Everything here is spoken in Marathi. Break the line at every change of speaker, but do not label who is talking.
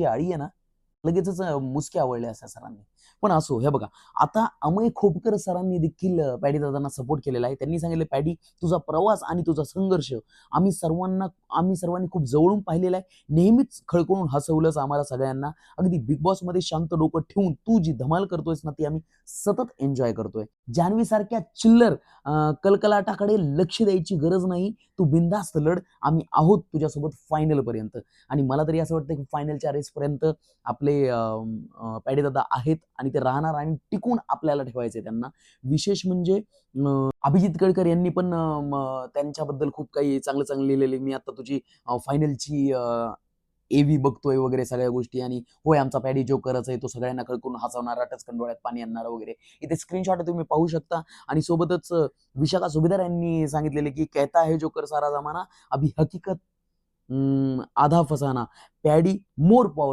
ही आळी आहे ना लगेचच मुसके आवडले असं सरांनी. पण असो हे बघा आता अमय खोपकर सरांनी देखील पॅडी दादांना सपोर्ट केलेला आहे. त्यांनी सांगितलं पॅडी तुझा प्रवास आणि तुझा संघर्ष आम्ही सर्वांना आम्ही सर्वांनी खूप जवळून पाहिलेला आहे. नेहमीच खळखळून हसवलंच आम्हाला सगळ्यांना. अगदी बिग बॉसमध्ये शांत डोकं ठेवून तू जी धमाल करतोयस ना ती आम्ही सतत एन्जॉय करतोय. जान्हवी सारख्या चिल्लर कलकलाटाकडे लक्ष द्यायची गरज नाही. तू बिंदास्त लढ. आम्ही आहोत तुझ्यासोबत फायनल पर्यंत. आणि मला तरी असं वाटतं की फायनलच्या रेस पर्यंत आपले अं, दादा आहेत आणि ते राहणार आणि टिकून आपल्याला ठेवायचे त्यांना. विशेष म्हणजे अभिजित गडकर यांनी पण त्यांच्याबद्दल खूप काही चांगलं चांगलं लिहिलेले मी आता तुझी फायनलची एव्ही बघतोय वगैरे सगळ्या गोष्टी आणि होय आमचा पॅडी जोकरच आहे तो सगळ्यांना कळकून हसवणारा टचकन डोळ्यात पाणी आणणारा वगैरे. इथे स्क्रीनशॉट तुम्ही पाहू शकता. आणि सोबतच विशाखा सुभेदार यांनी सांगितलेले की कहता है जोकर सारा जमाना अभी हकीकत आधा फसाना. Paddy more power